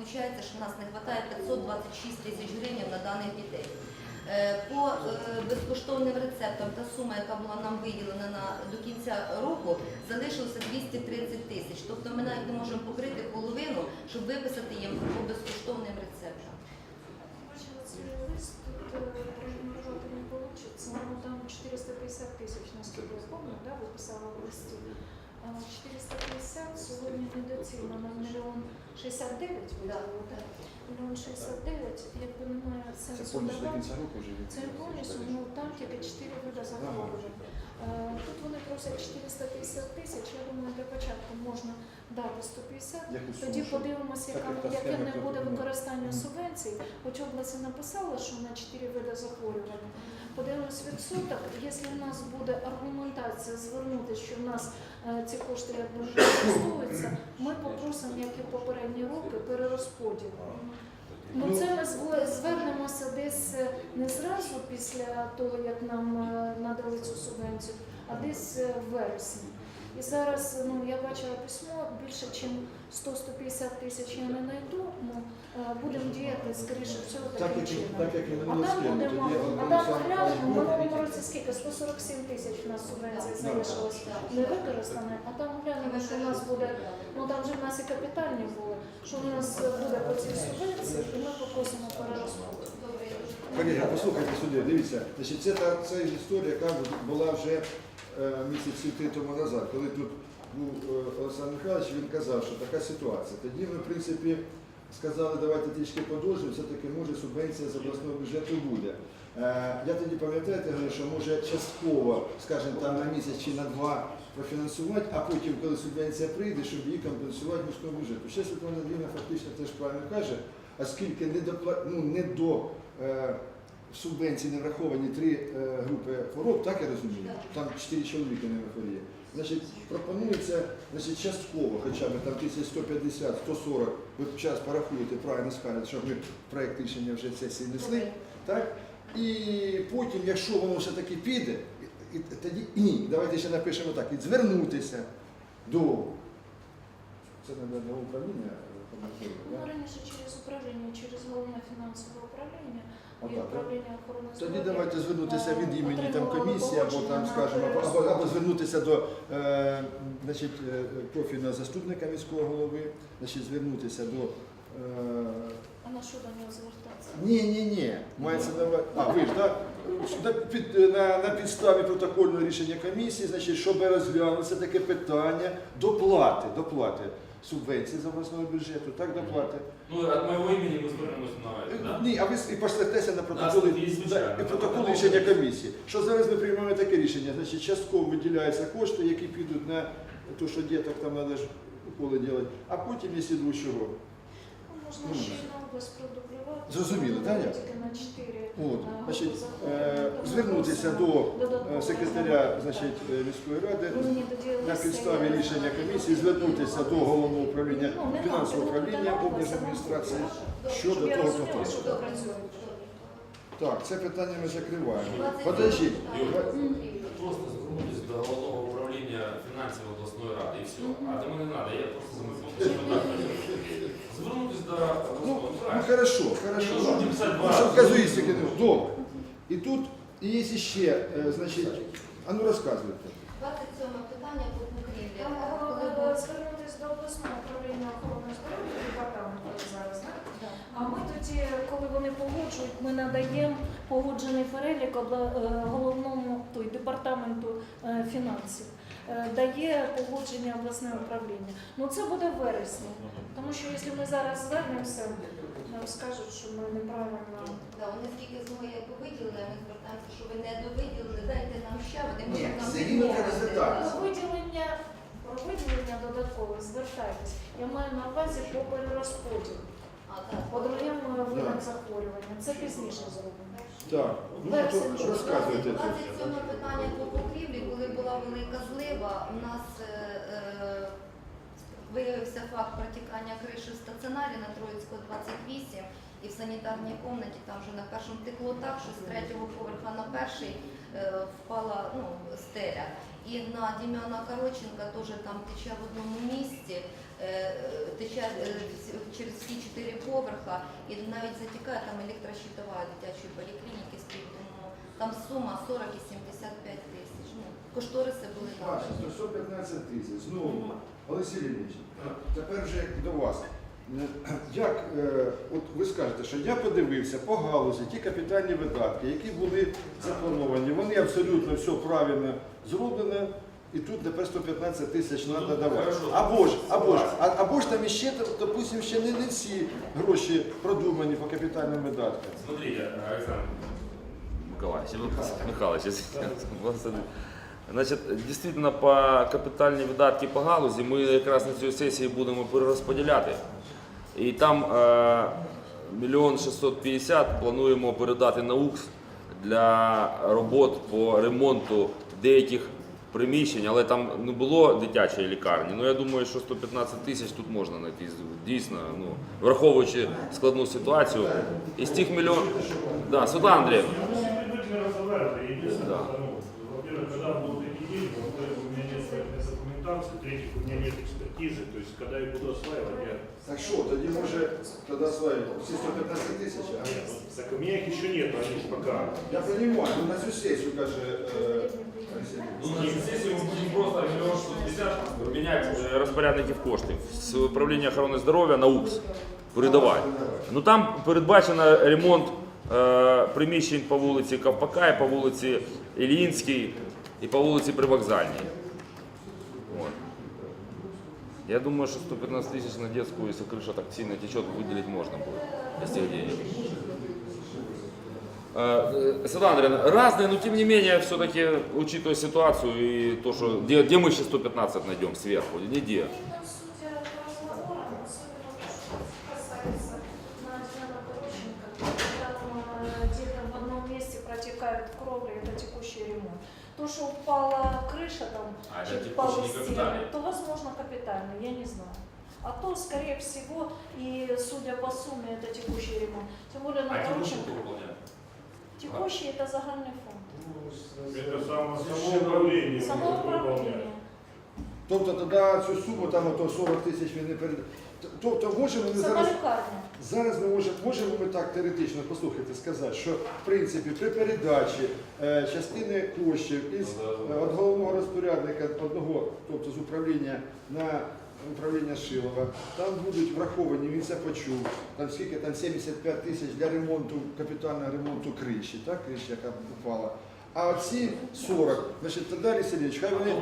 виходить, що в нас не вистачає 526 тисяч гривень на даних дітей. Е, По е, безкоштовним рецептам та сума, яка була нам виділена на, до кінця року, залишилося 230 тисяч. Тобто ми навіть не можемо покрити половину, щоб виписати їм по безкоштовним рецептам. Бачила цей лист, тут е, не вийде. Там 450 тисяч, я пам'ятаю, да, ви писала в листі. А 450 сьогодні недоцільно на мільйон 69 виділили, так? Мільйон 69, якби немає Це сенсу повністю до давати. кінця року вже Це повністю, ну там тільки 4 види захворювань. Е, Тут вони просять 450 тисяч, я думаю, для початку можна дати 150. Яку суму, Тоді що? подивимося, Так, яка, як та яке схема, не яка буде використання субвенцій. Хоч область написала, що на 4 види захворювання. Подивимось відсоток. Якщо в нас буде аргументація звернути, що в нас е, ці кошти як вже використовуються, ми попросимо, як і попередні роки, перерозподіл. Ну, це ми звернемося десь е, не зразу після того, як нам е, надали цю субвенцію, а десь в вересні. І зараз ну, я бачила письмо, більше ніж 100-150 тисяч я не знайду, ну, е, будемо діяти, скоріше всього, Так таким чином. так як і А там будемо, а там глянемо, в минулому році скільки? 147 тисяч у нас субвенції залишилось не використане, а там глянемо, що у нас буде, ну там же в нас і капітальні були, що у нас буде по цій субвенції, і ми попросимо перерозподіл. Колеги, послухайте сюди, дивіться, значить, це та це історія, яка була вже е, місяці три тому назад, коли тут був е, Олександр Михайлович, він казав, що така ситуація. Тоді ми, в принципі, сказали, давайте трішки подовжимо, все-таки може субвенція з обласного бюджету буде. Е, я тоді пам'ятаєте, що може частково, скажімо, там на місяць чи на два профінансувати, а потім, коли субвенція прийде, щоб її компенсувати міському бюджету. Ще Світлана Андріївна фактично теж правильно каже, оскільки не до, ну, не до е, субвенції не враховані три е, групи хвороб, так я розумію? Там чотири чоловіки не хворіє. Значить, пропонується значить, частково, хоча б там 1150, 140, ви час порахуєте, правильно скажете, щоб ми проєкт рішення вже сесії несли. Так? І потім, якщо воно все-таки піде, і, і тоді ні, давайте ще напишемо так, і звернутися до це не управління. Ну, раніше через управління, через головне фінансове управління Отак, так? управління охорони Тоді здоров'я. давайте звернутися від імені там комісії, або там, погодження скажімо, на або, або, звернутися до е, значить, е, профільного заступника міського голови, значить, звернутися до. Е, А на що до нього звертатися? ні, ні, ні. Мається на увазі. А, ви ж, так? На, під, на, на підставі протокольного рішення комісії, значить, щоб розглянутися таке питання доплати, доплати субвенції з обласного бюджету, так, доплати. Ну, от моєго імені ви звернулися на да? Ні, а ви і пошлетеся на протоколи, звичайно. да, і протокол рішення комісії. Що зараз ми приймаємо таке рішення, значить частково виділяються кошти, які підуть на те, що діток там треба ж уколи робити, а потім, якщо до чого. Ну, Можна Ну, продублювати. Зрозуміло, Ну, Таня? Тільки на 4 От, значить, е, звернутися до е, секретаря значить, е, міської ради на підставі рішення комісії звернутися до головного управління Ну, фінансового управління ну, облдержадміністрації щодо того що допрацюємо. Так, це питання ми закриваємо. Подождіть. Просто звернутися до головного управління фінансів обласної ради і все. А тому не треба, я просто замислив. Звернутися до Ну, ну хорошо, хорошо. Ну, писати Ну, рази. казуїстики не Добре. І тут і є ще, е, значить, а ну розказуйте. 27 питання по. Там Коли е, звернутися до обласного управління охорони здоров'я департаменту зараз, так? Да. А ми тоді, коли вони погоджують, ми надаємо погоджений перелік обла- е, головному той, департаменту е, фінансів. Е, Дає погодження обласне управління. Ну це буде в вересні. Тому що якщо ми зараз звернемося, нам скажуть, що ми неправильно. Да, вони скільки змоги як виділили, ми звертаємося, що ви не довиділили, дайте нам ще, вони можуть нам відмовити. Про виділення, про виділення додаткових звертайтесь. Я маю на увазі по перерозподілу. А, так. По другим е, видам захворювання. Це пізніше зробимо. Так, ну Вересень. то розказуйте. 27 питання по покрівлі, коли була велика злива, у нас е, е, виявився факт протікання криші в стаціонарі на Троїцького 28 і в санітарній кімнаті там вже на першому текло так, що з третього поверха на перший е, впала ну, стеля. І на Дім'яна Короченка теж там тече в одному місці. е, тече е, через всі чотири поверха і навіть затікає там електрощитова дитячої поліклініки південного. Там сума 40 і 75 тисяч. Ну, кошториси були Маша, надані. 115 тисяч. Знову, Олексій Леонідович, тепер вже до вас. Е, Як, е, от ви скажете, що я подивився по галузі ті капітальні видатки, які були заплановані, вони абсолютно все правильно зроблено, і тут тепер 115 тисяч треба давати. Або ж, або ж, а- або ж там іще, допустимо, ще не, не всі гроші продумані по капітальним видаткам. Смотрите, Александр, Миколаевич, Михайлович, Значить, дійсно по капітальній видатки по галузі ми якраз на цій сесії будемо перерозподіляти. І там е, мільйон 650 плануємо передати на УКС для робот по ремонту деяких приміщень, але там не було дитячої лікарні. Ну я думаю, що 115 тисяч тут можна знайти дійсно, ну, враховуючи складну ситуацію. Із тих мільйон... Да, Світлана Андріївна. Ну, предварительно разговаривали. Единственное, Да. ну, во-первых, когда будут эти деньги, во-вторых, у меня нет проектной документации, в-третьих, у меня нет экспертизы, то есть, когда я буду осваивать, я... Так що, тоді може тоді освоїти всі 115 тисяч, а? Нет, так у меня их еще нет, они ж пока. Я розумію, ну на цю сесію каже е, Олексій. ну на сесії ми будемо просто мільйон 650 Міняти е, розпорядників коштів з управління охорони здоров'я на УКС. Передавати. Ну там передбачено ремонт е, приміщень по вулиці Ковпака, і по вулиці Ільїнській і по вулиці Привокзальній. От. Я думаю, что 115 тысяч на детскую, если крыша так сильно течет, выделить можно будет из тех денег. Э, э, Светлана Андреевна, разные, но тем не менее, все-таки, учитывая ситуацию и то, что где, где мы сейчас 115 найдем сверху, нигде. Судя по разговорам, особенно то, что касается на Диана Порощенко, там где-то в одном месте протекает кровля, это текущий ремонт. То, что упала крыша там, А, чуть упала стена, то возможно капитально, я не знаю. А то, скорее всего, и судя по сумме, это текущий ремонт. Тем более на А текущий Порощенко. кто выполняет? Текущий это загальный фонд. Это само, само управление. Само может выполнять. управление. Тобто тоді цю суму, там ото 40 тисяч він не передає. Тобто можемо ми Сама зараз, лікарня. зараз ми можемо, можемо ми так теоретично послухайте сказати, що в принципі при передачі е, частини коштів із е, від головного розпорядника одного, тобто з управління на управління Шилова, там будуть враховані, він це почув, там скільки там 75 тисяч для ремонту, капітального ремонту криші, так, криші, яка упала. А оці 40, значить, тоді Сергійович, хай вони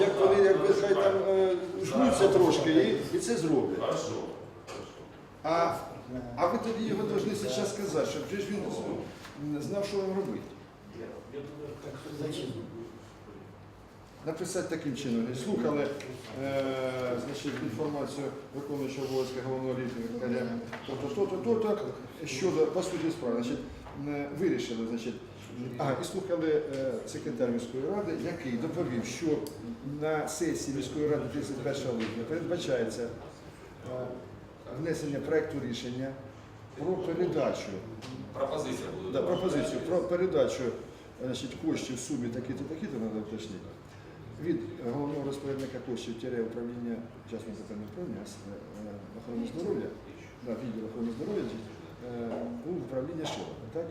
як вони якби хай там е, жмуться трошки і, і це зроблять. Хорошо. А, а ви тоді його повинні зараз сказати, щоб ж він знав, що вам робити. Написати таким чином. Слухали е, значить, інформацію виконуючого обов'язки головного лікаря, тобто то-то, то-то, щодо по суті справи. Значить, е, вирішили, значить, а, і слухали е, секретар міської ради, який доповів, що на сесії міської ради 31 липня передбачається е, внесення проекту рішення про передачу Пропозиція буде. Да, пропозицію про передачу значить, коштів в сумі такі-то, такі-то, треба уточнити, від головного розпорядника коштів тіре управління частного питання управління з, е, охорони здоров'я, да, відділ охорони здоров'я е, у управління Шилова, так?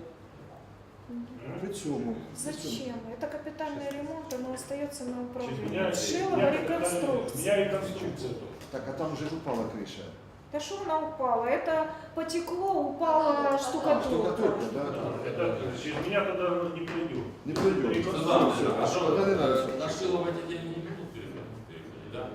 При цьому, при цьому Зачем? Это капитальный ремонт, оно остается на Через управлении. меня, Шилова меня, реконструкция. меня реконструкция только. так, а там вже ж упала криша. Да что она упала? Это потекло, упала штукатурка. Штукатурка, да? Да, Это через меня тогда оно не пройдет. Не пройдет. Реконструкция. А что, Тогда не надо. на Шилова эти деньги не будут переходить, да?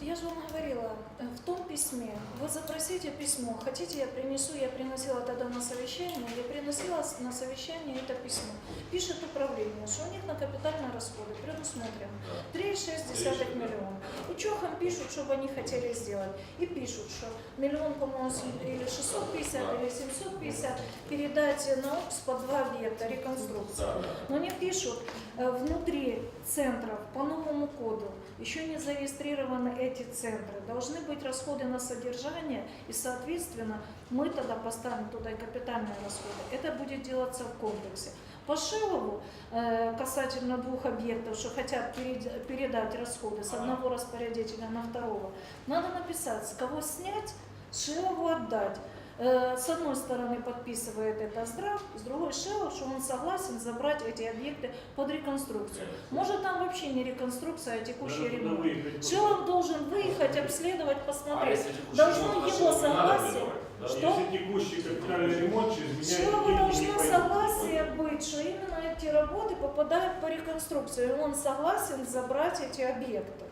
Я же вам говорила, э, в том письме, вы запросите письмо, хотите я принесу, я приносила тогда на совещание, я приносила на совещание это письмо. Пишет управление, что у них на капитальные расходы предусмотрено 3,6 миллиона. И чохам пишут, чтобы они хотели сделать. И пишут, что миллион, по-моему, или 650, или 750 передать на ОКС по два объекта реконструкции. Но они пишут, э, внутри центров по новому коду еще не зарегистрированы эти центры. Должны быть расходы на содержание, и, соответственно, мы тогда поставим туда и капитальные расходы. Это будет делаться в комплексе. По Шилову э, касательно двух объектов, что хотят перед- передать расходы с одного распорядителя на второго, надо написать, с кого снять, Шилову отдать. Э, С одной стороны подписывает это Здрав, с другой Шилов, что он согласен забрать эти объекты под реконструкцию. Может там вообще не реконструкция, а текущий ремонт. выехать. Шилов должен выехать, обследовать, А посмотреть. текущий Должно его согласие. да? Что? Если текущий капитальный ремонт через меня Шилова должно согласие быть, что именно эти работы попадают по реконструкции, и он согласен забрать эти объекты.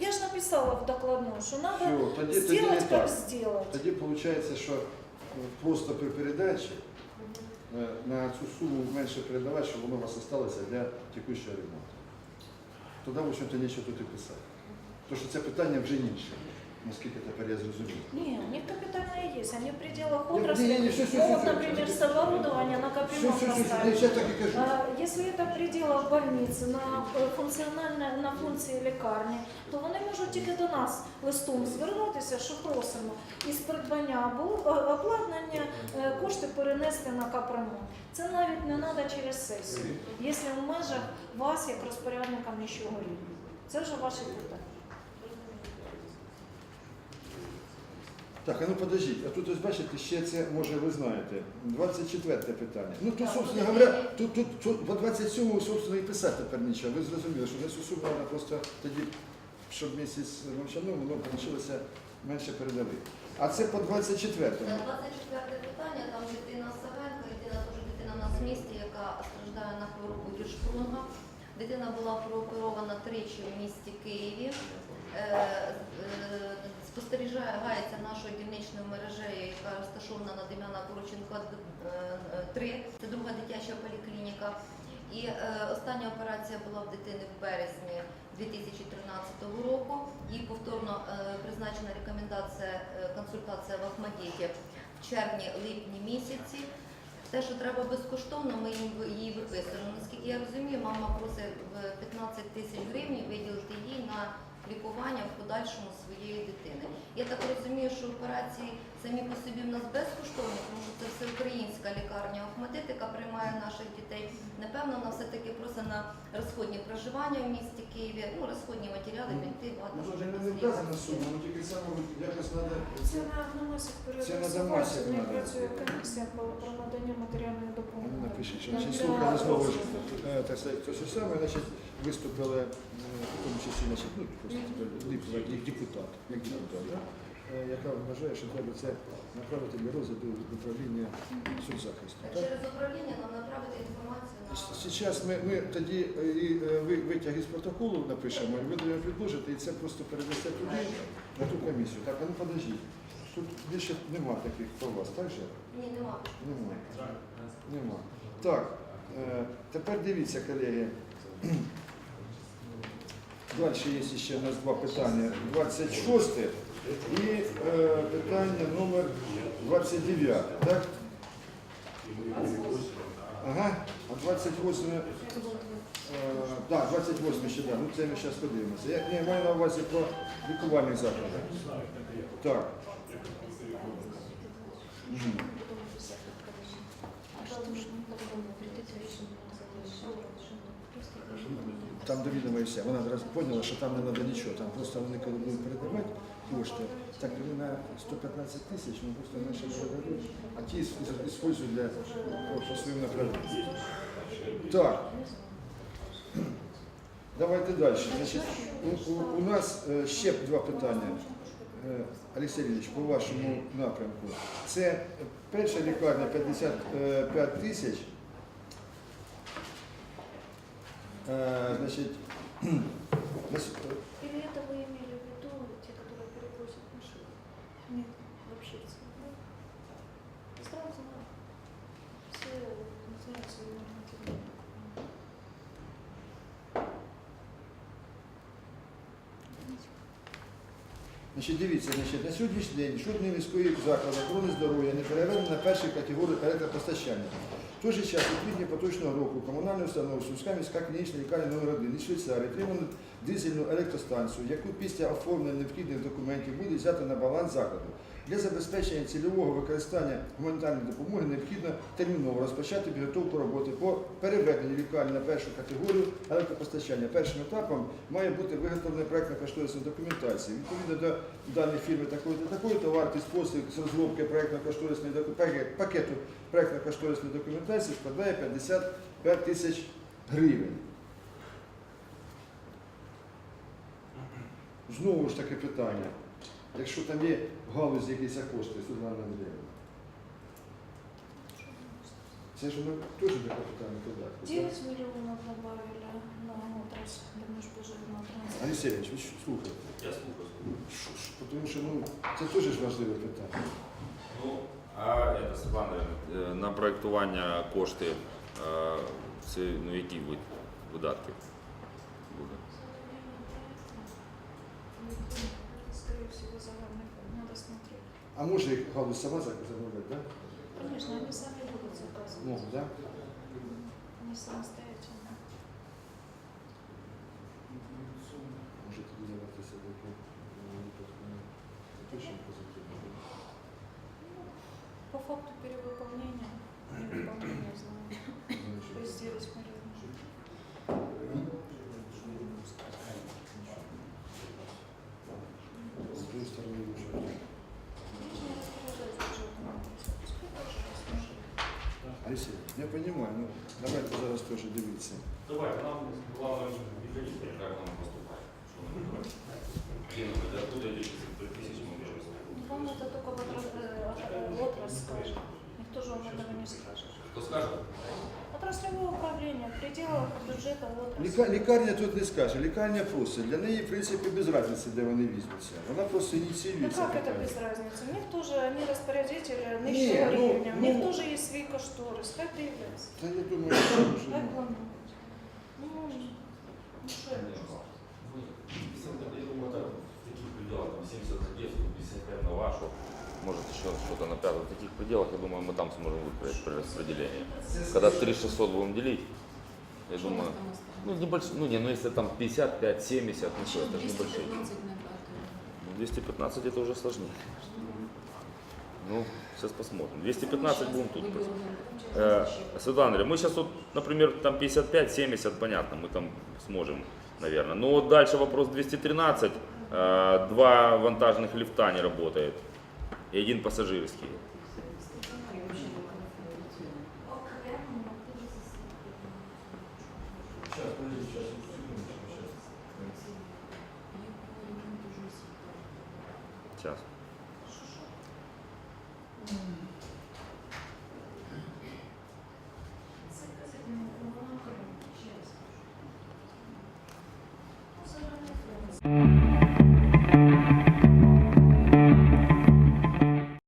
Я ж написала в докладну, що надо Все, тоді, тоді не сделать, как так. сделать. Тоді виходить, що е, просто при передачі е, на цю суму менше передавати, щоб воно у вас залишилося для текущого ремонту. Тоді, в общем-то, нічого тут і писати. Тому що це питання вже інше, наскільки тепер я зрозумів. Не, у них капитальные есть, они в пределах Не, отрасли. не, не, всё, всё, Ну, всё, вот, всё, например, всё, с оборудования на Все, капремонт все, все, я поставить. сейчас так і кажу. А, Если это в пределах больниці, на е, функціональне на функції лікарні, то вони можуть тільки до нас листом звернутися, що просимо із придбання або е, обладнання е, кошти перенести на капремонт. Це навіть не треба через сесію, якщо в межах вас як розпорядника нічого рівня. Це вже ваші питання. Так, а ну подождіть, а тут ось бачите, ще це, може ви знаєте, 24 питання. Ну тут, собственно говоря, тут, тут, тут по 27-му, собственно, і писати тепер нічого. Ви зрозуміли, що на цю суму просто тоді, щоб місяць мовчану, воно вийшло менше передали. А це по 24-му. 24 питання, там дитина Савенко, дитина теж дитина у нас в місті, яка страждає на хворобу Гіршпрунга. Дитина була прооперована тричі в місті Києві. Е, е, Спостерігається нашою дільничною мережею, яка розташована на Дем'яна Порученка 3. Це друга дитяча поліклініка. І е, остання операція була в дитини в березні 2013 року. Їй повторно е, призначена рекомендація е, консультація в Ахмадіті в червні-липні місяці. Те, що треба безкоштовно, ми її виписуємо. Наскільки я розумію, мама просить в 15 тисяч гривень виділити їй на лікування в подальшому своєї дитини. Я так розумію, що операції самі по собі в нас безкоштовні, тому що це всеукраїнська лікарня Охматит, яка приймає наших дітей. Напевно, вона все-таки просить на розходні проживання в місті Києві, ну розходні матеріали, бінти, багато Ну, вже не вказана сума, ну тільки саме якось треба. Це на Домасик Це на працює комісія про про надання матеріальної допомоги. Напишіть, що слухали знову ж е, так сказати, то все саме, значить, виступили, тому числі, значить, ну, просто як депутат, як депутат, да? е, яка вважає, що треба це направити для розгляду в управління соцзахисту. Так? Через управління нам направити інформацію на Зараз ми, ми тоді е, і, е, ви витяг із протоколу напишемо, і ви даємо підложите, і це просто передасте туди, на ту комісію. Так, а ну подождіть. Тут більше нема таких про вас, так же? ні, нема. Нема. Нема. Так, е, тепер дивіться, колеги. Далі є ще у нас два питання. 26 і е, питання номер 29. Так? Ага, а 28. Е, так, 28 ще, да. Ну це ми зараз подивимося. Я, я маю на увазі про лікувальних закладах. Так. Мгм. Відома і все. Вона одразу поняла, що там не треба нічого. Там просто вони коли будуть передавати кошти, так вони на 115 тисяч, ну просто менше не передадуть, а ті використовують для своїм направленням. Так. Давайте далі. Значить, у, у, у нас е, ще два питання. Е, Олексій Леонідович, по вашому напрямку. Це перша лікарня 55 тисяч. Е, Значить, нас- Или это вы имели в виду те, которые перевозят машины? Нет, вообще в целом. Сразу знаю. Все называются нормативными. Значить, дивіться, значить, на сьогоднішній день жодний міський заклад охорони здоров'я не переведений на першу категорію електропостачання. В той же час, у квітні поточного року, комунальну установу Сумська міська клінічна лікарня номер 1 із Швейцарії отримала дизельну електростанцію, яку після оформлення необхідних документів буде взяти на баланс закладу. Для забезпечення цільового використання гуманітарної допомоги необхідно терміново розпочати підготовку роботи по переведенню лікарні на першу категорію електропостачання. Першим етапом має бути виготовлена проєктно-кошторисної документації. Відповідно до даної фірми такої та такої, то вартість послуг з розробки проєктно-кошторисної пакету проєктно-кошторисної документації складає 55 тисяч гривень. Знову ж таки питання. Якщо там є в галузі якісь кошти, Світлана Андріївна, це ж ми теж до капітальних видатків. 9 миллионов добавили на отрасль, для межбюджетного транспорта. Алексеєвич, ви що, слухайте. Я слухаю. Що- що- Тому що ну, це теж ж важливе питання. Ну, а это, Світлана, е, на проєктування кошти, е, це ну, які вид- видатки А может их халу сама заказать, да? Конечно, они сами будут заказывать. Могут, да? Они самостоятельно. Может, вы занимаетесь Очень позитивно. По факту перевыполнения, невыполнения знаю. Ну, То есть сделать мы размышляем. Олексій, я розумію, ну давайте зараз тоже дивіться. Давай, нам главное механізм, як нам поступати. Що нам робити? Кинули, де откуда лічиться до тисяч ми вже знаємо. Вам це тільки вот, э, вот э, расскажет. Никто же вам этого не скажет. Кто скажет? Отраслевое управление в пределах бюджета отрасли. Ліка- Лікарня тут не скаже, лікарня просить. Для неї, в принципі, без різниці, де вони візьмуться. Вона просто Ну ініціює це как это без разницы? У них тоже, они распорядители Не, нижнего ну, уровня. У ну. них тоже есть свой кошторис. Как проявляться? Та я думаю, що вже, Как ну, планировать? Ну, ну сказать? Я на пятом. В таких пределах, я думаю, мы там сможем выкроить при распределении. Когда 3600 будем делить, я думаю, ну небольшой, ну не, ну если там 55, 70, ну что, это же небольшие. Ну, 215 это уже сложнее. Ну, сейчас посмотрим. 215 будем тут. Э, Светлана мы сейчас вот, например, там 55-70, понятно, мы там сможем, наверное. Но вот дальше вопрос 213. Э, Два вантажных лифта не работает. И один пассажирский.